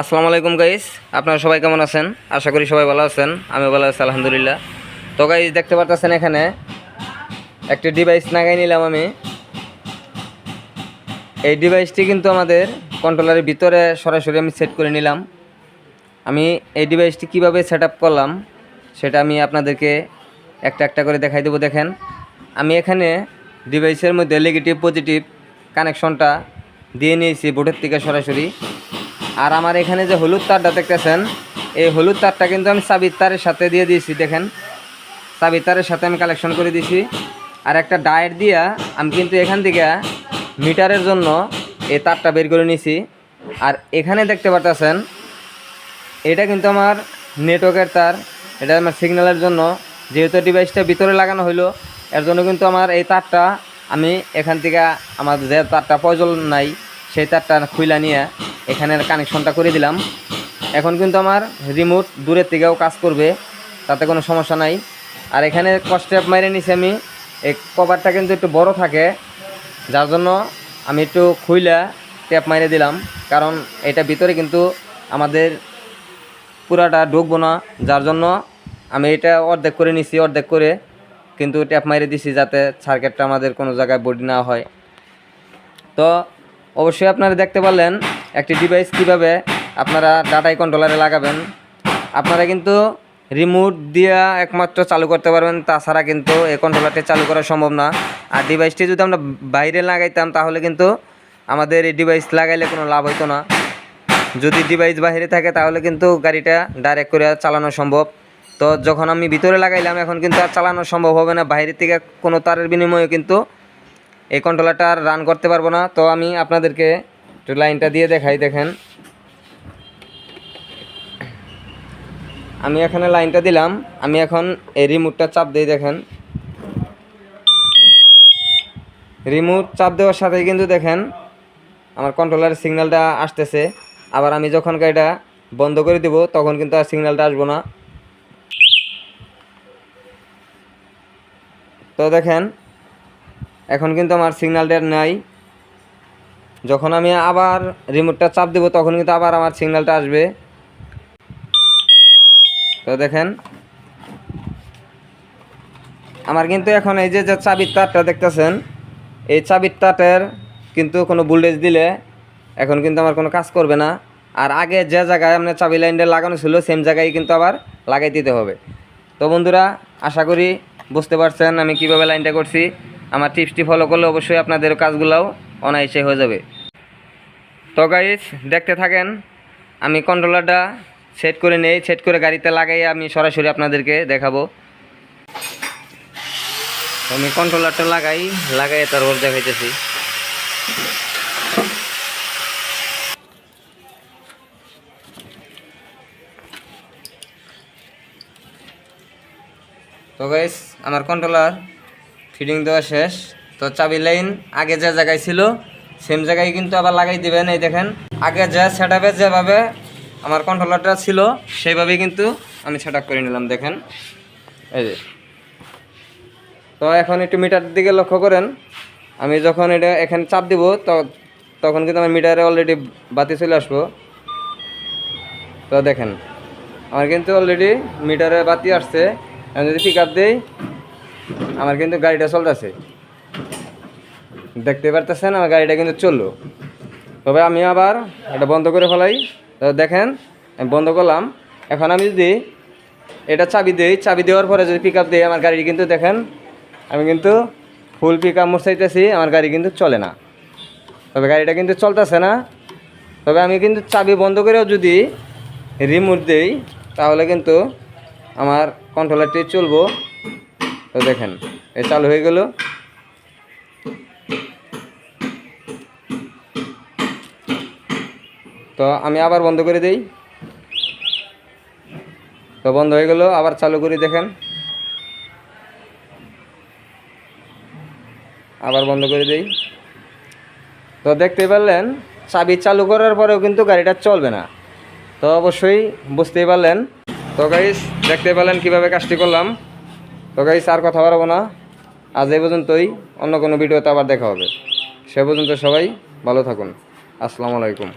আসসালামু আলাইকুম গাইস আপনারা সবাই কেমন আছেন? আশা করি সবাই ভালো আছেন। আমি ভালো আছি, আলহামদুলিল্লাহ। তো গাইস দেখতে পারতেছেন এখানে একটি ডিভাইস লাগাই নিলাম আমি। এই ডিভাইসটি কিন্তু আমাদের কন্ট্রোলারের ভিতরে সরাসরি আমি সেট করে নিলাম। আমি এই ডিভাইসটি কীভাবে সেট করলাম, সেটা আমি আপনাদেরকে একটা একটা করে দেখাই দেবো, দেখেন। আমি এখানে ডিভাইসের মধ্যে নেগেটিভ পজিটিভ কানেকশনটা দিয়ে নিয়েছি বোর্ডের থেকে সরাসরি। আর আমার এখানে যে হলুদ তারটা দেখতেছেন, এই হলুদ তারটা কিন্তু আমি চাবির তারের সাথে দিয়ে দিয়েছি, দেখেন। চাবির তারের সাথে আমি কালেকশন করে দিয়েছি। আর একটা ডায়েট দিয়া আমি কিন্তু এখান থেকে মিটারের জন্য এই তারটা বের করে নিয়েছি। আর এখানে দেখতে পারতেছেন, এটা কিন্তু আমার নেটওয়ার্কের তার, এটা আমার সিগন্যালের জন্য। যেহেতু ডিভাইসটা ভিতরে লাগানো হলো এর জন্য কিন্তু আমার এই তারটা আমি এখান থেকে আমার যে তারটা প্রয়োজন নাই সেই তারটা খুইলা নিয়ে এখানের কানেকশনটা করে দিলাম। এখন কিন্তু আমার রিমোট দূরের থেকেও কাজ করবে, তাতে কোনো সমস্যা নাই। আর এখানে কস্টেপ মাইরে নিছি আমি, এই কভারটা কিন্তু একটু বড় থাকে, যার জন্য আমি একটু খুইলা ট্যাপ মাইরে দিলাম। কারণ এটা ভিতরে কিন্তু আমাদের পুরাটা ঢুকবো না, যার জন্য আমি এটা অর্ধেক করে নিছি, অর্ধেক করে কিন্তু ট্যাপ মাইরে দিছি যাতে সার্কেটটা আমাদের কোনো জায়গায় বডি না হয়। তো অবশ্যই আপনারা দেখতে পারলেন একটি ডিভাইস কীভাবে আপনারা ডাটাই কন্ট্রোলারে লাগাবেন। আপনারা কিন্তু রিমোট দিয়ে একমাত্র চালু করতে পারবেন, তাছাড়া কিন্তু এই কন্ট্রোলারটি চালু করা সম্ভব না। আর ডিভাইসটি যদি আমরা বাইরে লাগাইতাম, তাহলে কিন্তু আমাদের এই ডিভাইস লাগাইলে কোনো লাভ হতো না। যদি ডিভাইস বাইরে থাকে, তাহলে কিন্তু গাড়িটা ডাইরেক্ট করে চালানো সম্ভব। তো যখন আমি ভিতরে লাগাইলাম, এখন কিন্তু আর চালানো সম্ভব হবে না। বাইরে থেকে কোনো তারের বিনিময়ে কিন্তু এই কন্ট্রোলারটা আর রান করতে পারব না। তো আমি আপনাদেরকে একটু লাইনটা দিয়ে দেখাই, দেখেন। আমি এখানে লাইনটা দিলাম। আমি এখন এই রিমোটটা চাপ দিয়ে দেখেন। রিমোট চাপ দেওয়ার সাথেই কিন্তু দেখেন, আমার কন্ট্রোলারের সিগন্যালটা আসতেছে। আবার আমি যখন গাড়িটা বন্ধ করে দিব, তখন কিন্তু আর সিগন্যালটা আসব না। তো দেখেন এখন কিন্তু আমার সিগন্যালটা নাই। যখন আমি আবার রিমোটটা চাপ দেবো, তখন কিন্তু আবার আমার সিগন্যালটা আসবে। তো দেখেন, আমার কিন্তু এখন এই যে যে চাবির তারটা দেখতেছেন, এই চাবির তারের কিন্তু কোনো ভোল্টেজ দিলে এখন কিন্তু আমার কোনো কাজ করবে না। আর আগে যে জায়গায় আপনার চাবি লাইনটা লাগানো ছিল সেম জায়গায় কিন্তু আবার লাগাই দিতে হবে। তো বন্ধুরা, আশা করি বুঝতে পারছেন আমি কীভাবে লাইনটা করছি। আমার টিপসটি ফলো করলে অবশ্যই আপনাদের কাজগুলোও অনায়াসে হয়ে যাবে। তো গাইস দেখতে থাকেন, আমি কন্ট্রোলারটা সেট করে নেই সেট করে গাড়িতে লাগাই আমি সরাসরি আপনাদেরকে দেখাবো। আমি কন্ট্রোলারটা লাগাই লাগাই তারপর দেখাইতেছি। তো গাইস আমার কন্ট্রোলার ফিটিং দেওয়া শেষ। তো চাবি লাইন, আগে যে জায়গায় ছিল, সেম জায়গায় কিন্তু আবার লাগাই দিবেন, এই দেখেন। আগে যে সেট যেভাবে আমার কন্ট্রোলারটা ছিল, সেইভাবেই কিন্তু আমি সেট করে নিলাম, দেখেন। এই যে। তো এখন একটু মিটার দিকে লক্ষ্য করেন। আমি যখন এটা এখানে চাপ দিব, তো তখন কিন্তু আমার মিটারে অলরেডি বাতি চলে আসব। তো দেখেন, আমার কিন্তু অলরেডি মিটারে বাতি আসছে। আমি যদি পিক আপ দিই আমার কিন্তু গাড়িটা চলতেছে। দেখতে পারতেছেন, আমার গাড়িটা কিন্তু চলল। তবে আমি আবার এটা বন্ধ করে ফেলাই। তো দেখেন, আমি বন্ধ করলাম। এখন আমি যদি এটা চাবি দিই, চাবি দেওয়ার পরে যদি পিক আপ দিই, আমার গাড়ি কিন্তু দেখেন, আমি কিন্তু ফুল পিক আপ মোটরসাইতেছি আমার গাড়ি কিন্তু চলে না। তবে গাড়িটা কিন্তু চলতেছে না। তবে আমি কিন্তু চাবি বন্ধ করেও যদি রিমোট দিই, তাহলে কিন্তু আমার কন্ট্রোলারটি চলবো। তো দেখেন, এ চালু হয়ে গেল। তো আমি আবার বন্ধ করে দিই। তো বন্ধ হয়ে গেল, আবার চালু করে দেখেন। আবার বন্ধ করে দিই। তো দেখতে পারলেন, চাবি চালু করার পরেও কিন্তু গাড়িটা চলবে না। তো অবশ্যই বুঝতেই পারলেন। তো গাইস দেখতে পেলেন কীভাবে কাজটি করলাম। তো গাইস আর কথা বাড়াবো না। আজ এই পর্যন্তই, অন্য কোনো ভিডিওতে আবার দেখা হবে। সে পর্যন্ত সবাই ভালো থাকুন। আসসালামু আলাইকুম।